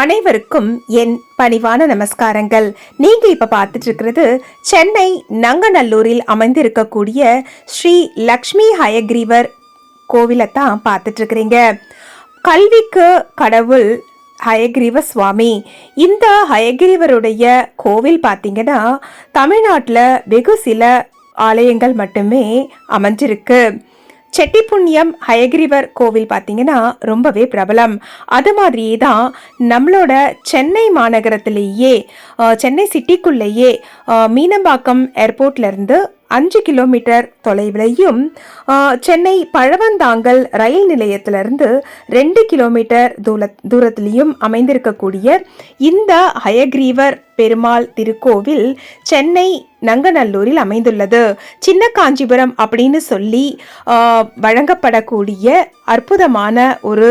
அனைவருக்கும் என் பணிவான நமஸ்காரங்கள். நீங்க இப்ப பார்த்துட்டு இருக்கிறது சென்னை நங்கநல்லூரில் அமைந்திருக்கக்கூடிய ஸ்ரீ லக்ஷ்மி ஹயக்ரீவர் கோவிலை தான் பார்த்துட்டு இருக்கிறீங்க கல்விக்கு கடவுள் ஹயக்ரீவ சுவாமி. இந்த ஹயக்ரீவருடைய கோவில் பார்த்தீங்கன்னா தமிழ்நாட்டில் வெகு சில ஆலயங்கள் மட்டுமே அமைஞ்சிருக்கு. செட்டிப்புண்ணியம் ஹயகிரிவர் கோவில் பார்த்தீங்கன்னா ரொம்பவே பிரபலம். அது மாதிரியே தான் நம்மளோட சென்னை மாநகரத்திலேயே சென்னை சிட்டிக்குள்ளேயே மீனம்பாக்கம் ஏர்போர்ட்லேருந்து அஞ்சு கிலோமீட்டர் தொலைவிலையும் சென்னை பழவந்தாங்கல் ரயில் நிலையத்திலிருந்து ரெண்டு கிலோமீட்டர் தூர தூரத்திலையும் அமைந்திருக்கக்கூடிய இந்த ஹயக்ரீவர் பெருமாள் திருக்கோவில் சென்னை நங்கநல்லூரில் அமைந்துள்ளது. சின்ன காஞ்சிபுரம் அப்படின்னு சொல்லி வழங்கப்படக்கூடிய அற்புதமான ஒரு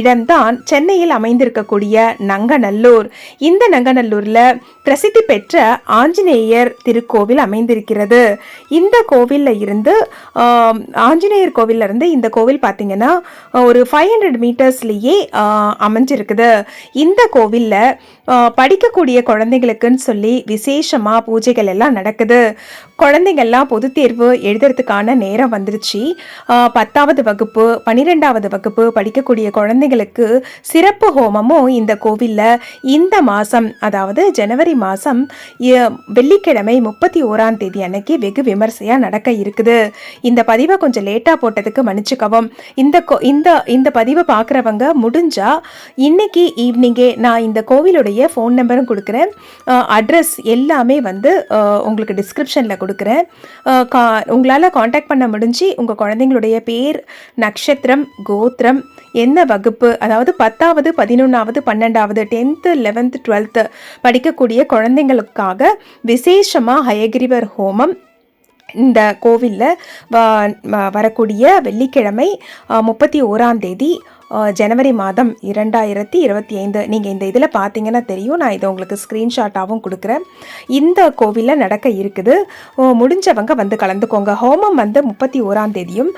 இடம்தான் சென்னையில் அமைந்திருக்கக்கூடிய நங்கநல்லூர். இந்த நங்கநல்லூரில் பிரசித்தி பெற்ற ஆஞ்சநேயர் திருக்கோவில் அமைந்திருக்கிறது. இந்த கோவிலில் இருந்து ஆஞ்சநேயர் கோவிலிருந்து இருந்து இந்த கோவில் பார்த்திங்கன்னா ஒரு ஃபைவ் ஹண்ட்ரட் மீட்டர்ஸ்லேயே அமைஞ்சிருக்குது. இந்த கோவிலில் படிக்கக்கூடிய குழந்தைங்க குழந்தைங்களுக்குன்னு சொல்லி விசேஷமாக பூஜைகள் எல்லாம் நடக்குது. குழந்தைங்கள்லாம் பொது தேர்வு எழுதுறதுக்கான நேரம் வந்துருச்சு. பத்தாவது வகுப்பு பன்னிரெண்டாவது வகுப்பு படிக்கக்கூடிய குழந்தைங்களுக்கு சிறப்பு ஹோமமும் இந்த கோவிலில் இந்த மாதம் அதாவது ஜனவரி மாதம் வெள்ளிக்கிழமை முப்பத்தி ஓராம் தேதி அன்னைக்கு வெகு விமர்சையாக நடக்க இருக்குது. இந்த பதிவை கொஞ்சம் லேட்டாக போட்டதுக்கு மன்னிச்சுக்கவும். இந்த கோ இந்த இந்த பதிவை பார்க்குறவங்க முடிஞ்சால் இன்னைக்கு ஈவினிங்கே நான் இந்த கோவிலுடைய ஃபோன் நம்பரும் கொடுக்குறேன். அட்ரஸ் எல்லாமே வந்து உங்களுக்கு டிஸ்கிரிப்ஷனில் கொடுக்குறேன். கா உங்களால் காண்டாக்ட் பண்ண முடிஞ்சு உங்கள் குழந்தைங்களுடைய பேர் நட்சத்திரம் கோத்திரம் என்ன வகுப்பு அதாவது பத்தாவது பதினொன்றாவது பன்னெண்டாவது டென்த்து லெவன்த்து டுவெல்த்து படிக்கக்கூடிய குழந்தைங்களுக்காக விசேஷமாக ஹயகிரிவர் ஹோமம் இந்த கோவிலில் வரக்கூடிய வெள்ளிக்கிழமை முப்பத்தி ஓராம் தேதி ஜனவரி மாதம் இரண்டாயிரத்தி இருபத்தி ஐந்து. நீங்கள் இந்த இதில் பார்த்தீங்கன்னா தெரியும். நான் இதை உங்களுக்கு ஸ்க்ரீன்ஷாட்டாகவும் கொடுக்குறேன். இந்த கோவிலில் நடக்க இருக்குது. முடிஞ்சவங்க வந்து கலந்துக்கோங்க. ஹோமம் வந்து முப்பத்தி ஓராம் தேதியும்.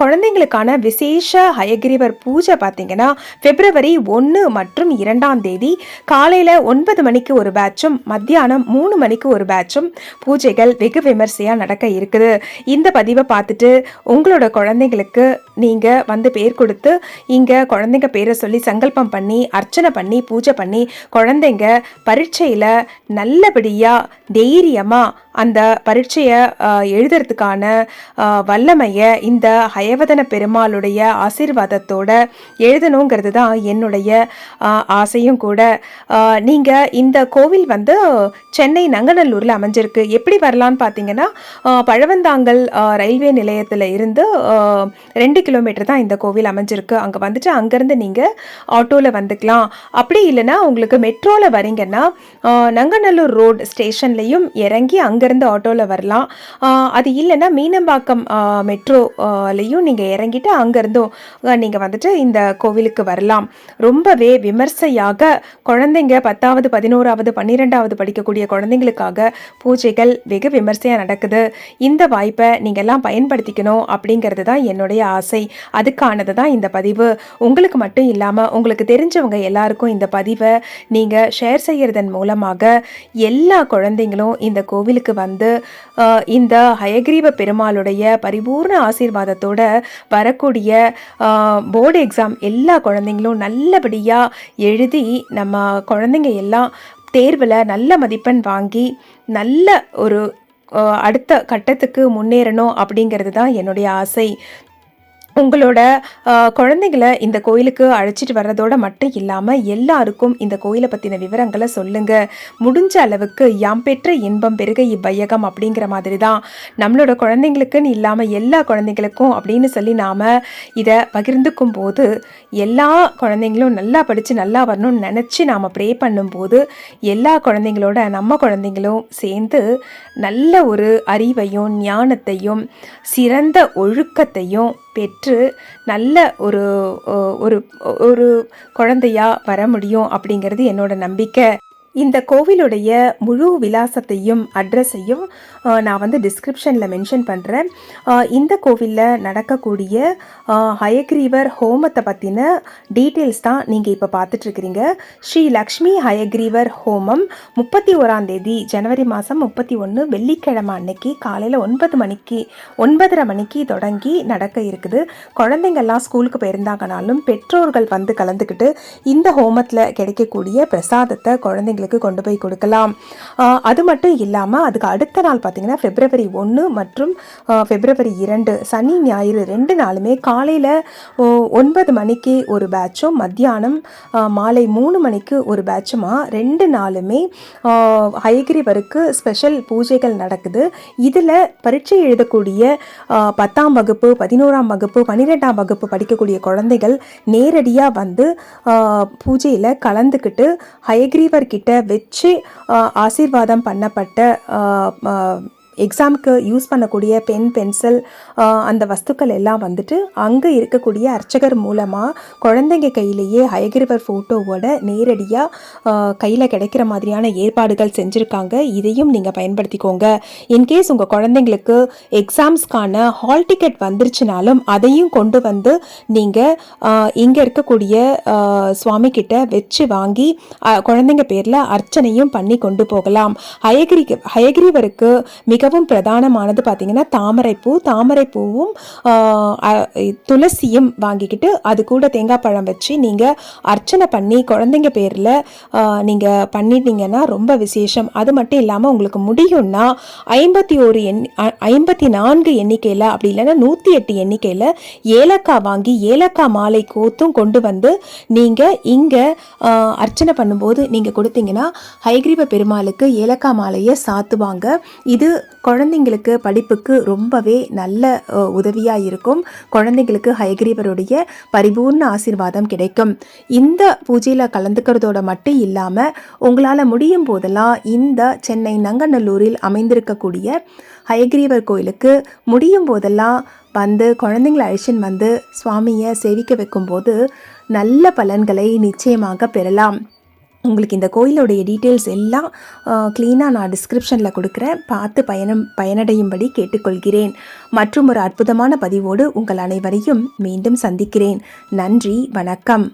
குழந்தைங்களுக்கான விசேஷ ஹயகிரிவர் பூஜை பார்த்தீங்கன்னா பிப்ரவரி ஒன்று மற்றும் இரண்டாம் தேதி. காலையில் ஒன்பது மணிக்கு ஒரு பேட்சும் மத்தியானம் மூணு மணிக்கு ஒரு பேட்சும் பூஜைகள் வெகு விமர்சையாக நடக்க இருக்குது. இந்த பதிவை பார்த்துட்டு உங்களோட குழந்தைங்களுக்கு நீங்கள் வந்து பேர் கொடுத்து இங்கே குழந்தைங்க பேரை சொல்லி சங்கல்பம் பண்ணி அர்ச்சனை பண்ணி பூஜை பண்ணி குழந்தைங்க பரீட்சையில் நல்லபடியாக தைரியமாக அந்த பரீட்சையை எழுதுறதுக்கான வல்லமையை இந்த ஹயவதன பெருமாளுடைய ஆசீர்வாதத்தோட எழுதணுங்கிறது தான் என்னுடைய ஆசையும் கூட. நீங்கள் இந்த கோவில் வந்து சென்னை நங்கநல்லூரில் அமைஞ்சிருக்கு. எப்படி வரலான்னு பார்த்தீங்கன்னா பழவந்தாங்கல் ரயில்வே நிலையத்தில் இருந்து ரெண்டு கிலோமீட்டர் தான் இந்த கோவில் அமைஞ்சிருக்கு. அங்கே வந்துட்டு அங்கேருந்து நீங்கள் ஆட்டோவில் வந்துக்கலாம். அப்படி இல்லைன்னா உங்களுக்கு மெட்ரோவில் வரீங்கன்னா நங்கநல்லூர் ரோடு ஸ்டேஷன்லேயும் இறங்கி அங்கே அங்கேருந்து ஆட்டோவில் வரலாம். அது இல்லைன்னா மீனம்பாக்கம் மெட்ரோலையும் நீங்கள் இறங்கிட்டு அங்கேருந்தும் நீங்கள் வந்துட்டு இந்த கோவிலுக்கு வரலாம். ரொம்பவே விமர்சையாக குழந்தைங்க பத்தாவது பதினோராவது பன்னிரெண்டாவது படிக்கக்கூடிய குழந்தைங்களுக்காக பூஜைகள் வெகு விமர்சையாக நடக்குது. இந்த வாய்ப்பை நீங்கள் எல்லாம் பயன்படுத்திக்கணும் அப்படிங்கிறது தான் என்னுடைய ஆசை. அதுக்கானது தான் இந்த பதிவு. உங்களுக்கு மட்டும் இல்லாமல் உங்களுக்கு தெரிஞ்சவங்க எல்லாருக்கும் இந்த பதிவை நீங்கள் ஷேர் செய்கிறதன் மூலமாக எல்லா குழந்தைங்களும் இந்த கோவிலுக்கு வந்து இந்த ஹயக்ரீவ பெருமாளுடைய பரிபூர்ண ஆசீர்வாதத்தோட வரக்கூடிய போர்டு எக்ஸாம் எல்லா குழந்தைங்களும் நல்லபடியாக எழுதி நம்ம குழந்தைங்க எல்லாம் தேர்வில் நல்ல மதிப்பெண் வாங்கி நல்ல ஒரு அடுத்த கட்டத்துக்கு முன்னேறணும் அப்படிங்கிறது தான் என்னுடைய ஆசை. உங்களோட குழந்தைங்களை இந்த கோயிலுக்கு அழைச்சிட்டு வர்றதோட மட்டும் இல்லாமல் எல்லாருக்கும் இந்த கோயிலை பற்றின விவரங்களை சொல்லுங்க. முடிஞ்ச அளவுக்கு யாம் பெற்ற இன்பம் பெருக இவ்வையகம் அப்படிங்கிற மாதிரி தான் நம்மளோட குழந்தைங்களுக்குன்னு இல்லாமல் எல்லா குழந்தைங்களுக்கும் அப்படின்னு சொல்லி நாம் இதை பகிர்ந்துக்கும் போது எல்லா குழந்தைங்களும் நல்லா படித்து நல்லா வரணும்னு நினச்சி நாம் ப்ரே பண்ணும்போது எல்லா குழந்தைங்களோட நம்ம குழந்தைங்களும் சேர்ந்து நல்ல ஒரு அறிவையும் ஞானத்தையும் சிறந்த ஒழுக்கத்தையும் பெற்று நல்ல ஒரு ஒரு ஒரு குழந்தையாக வர முடியும் அப்படிங்கிறது என்னோட நம்பிக்கை. இந்த கோவிலுடைய முழு விலாசத்தையும் அட்ரஸையும் நான் வந்து டிஸ்கிரிப்ஷனில் மென்ஷன் பண்ணுறேன் இந்த கோவிலில் நடக்கக்கூடிய ஹயக்ரீவர் ஹோமத்தை பற்றின டீட்டெயில்ஸ் தான் நீங்கள் இப்போ பார்த்துட்ருக்கிறீங்க. ஸ்ரீ லக்ஷ்மி ஹயக்ரீவர் ஹோமம் முப்பத்தி ஓராம் தேதி ஜனவரி மாதம் முப்பத்தி ஒன்று வெள்ளிக்கிழமை அன்னைக்கு காலையில் ஒன்பது மணிக்கு ஒன்பதரை மணிக்கு தொடங்கி நடக்க இருக்குது. குழந்தைங்கள்லாம் ஸ்கூலுக்கு போயிருந்தாங்கனாலும் பெற்றோர்கள் வந்து கலந்துக்கிட்டு இந்த ஹோமத்தில் கிடைக்கக்கூடிய பிரசாதத்தை குழந்தைங்களுக்கு கொண்டு போய் கொடுக்கலாம். அது மட்டும் இல்லாமல் அதுக்கு அடுத்த நாள் பார்த்தீங்கன்னா பிப்ரவரி ஒன்று மற்றும் ஃபெப்ரவரி பிப்ரவரி இரண்டு சனி ஞாயிறு ரெண்டு நாளுமே காலையில் ஒன்பது மணிக்கு ஒரு பேட்சும் மத்தியானம் மாலை மூணு மணிக்கு ஒரு பேட்சுமா ரெண்டு நாளுமே ஹயகிரிவருக்கு ஸ்பெஷல் பூஜைகள் நடக்குது. இதில் பரீட்சை எழுதக்கூடிய பத்தாம் வகுப்பு பதினோராம் வகுப்பு பன்னிரெண்டாம் வகுப்பு படிக்கக்கூடிய குழந்தைகள் நேரடியாக வந்து பூஜையில் கலந்துக்கிட்டு ஹயக்ரீவர் கிட்ட வச்சு ஆசீர்வாதம் பண்ணப்பட்ட எக்ஸாமுக்கு யூஸ் பண்ணக்கூடிய பென் பென்சில் அந்த வஸ்துக்கள் எல்லாம் வந்துட்டு அங்கே இருக்கக்கூடிய அர்ச்சகர் மூலமாக குழந்தைங்க கையிலேயே ஹயகிரிவர் ஃபோட்டோவோட நேரடியாக கையில் கிடைக்கிற மாதிரியான ஏற்பாடுகள் செஞ்சுருக்காங்க. இதையும் நீங்கள் பயன்படுத்திக்கோங்க. இன்கேஸ் உங்கள் குழந்தைங்களுக்கு எக்ஸாம்ஸ்க்கான ஹால் டிக்கெட் வந்துருச்சுனாலும் அதையும் கொண்டு வந்து நீங்கள் இங்கே இருக்கக்கூடிய சுவாமிக்கிட்ட சுவாமி கிட்ட வச்சு வாங்கி குழந்தைங்க பேரில் அர்ச்சனையும் பண்ணி கொண்டு போகலாம். ஹயகிரி ஹயகிரிவருக்கு மிகவும் பிரதானமானது பார்த்தீங்கன்னா தாமரைப்பூ. தாமரைப்பூவும் துளசியும் வாங்கிக்கிட்டு அது கூட தேங்காய் பழம் வச்சு நீங்கள் அர்ச்சனை பண்ணி குழந்தைங்க பேரில் நீங்கள் பண்ணிட்டீங்கன்னா ரொம்ப விசேஷம். அது மட்டும் இல்லாமல் உங்களுக்கு முடியும்னா ஐம்பத்தி ஒரு எண் ஐம்பத்தி நான்கு எண்ணிக்கையில் அப்படி இல்லைன்னா நூற்றி எட்டு எண்ணிக்கையில் ஏலக்காய் வாங்கி ஏலக்காய் மாலை கோத்தும் கொண்டு வந்து நீங்கள் இங்கே அர்ச்சனை பண்ணும்போது நீங்கள் கொடுத்தீங்கன்னா ஹைகிரீவ பெருமாளுக்கு ஏலக்காய் மாலையை சாத்துவாங்க. இது குழந்தைங்களுக்கு படிப்புக்கு ரொம்பவே நல்ல உதவியாக இருக்கும். குழந்தைங்களுக்கு ஹயகிரீவருடைய பரிபூர்ண ஆசீர்வாதம் கிடைக்கும். இந்த பூஜையில் கலந்துக்கிறதோட மட்டும் இல்லாமல் உங்களால் முடியும் போதெல்லாம் இந்த சென்னை நங்கநல்லூரில் அமைந்திருக்கக்கூடிய ஹயகிரீவர் கோயிலுக்கு முடியும் போதெல்லாம் வந்து குழந்தைங்களை அழிச்சின்னு வந்து சுவாமியை சேவிக்க வைக்கும்போது நல்ல பலன்களை நிச்சயமாக பெறலாம். உங்களுக்கு இந்த கோயிலுடைய டீட்டெயில்ஸ் எல்லாம் க்ளீனாக நான் டிஸ்கிரிப்ஷனில் கொடுக்குறேன். பார்த்து பயணம் பயனடையும்படி கேட்டுக்கொள்கிறேன். மற்றும் ஒரு அற்புதமான பதிவோடு உங்கள் அனைவரையும் மீண்டும் சந்திக்கிறேன். நன்றி வணக்கம்.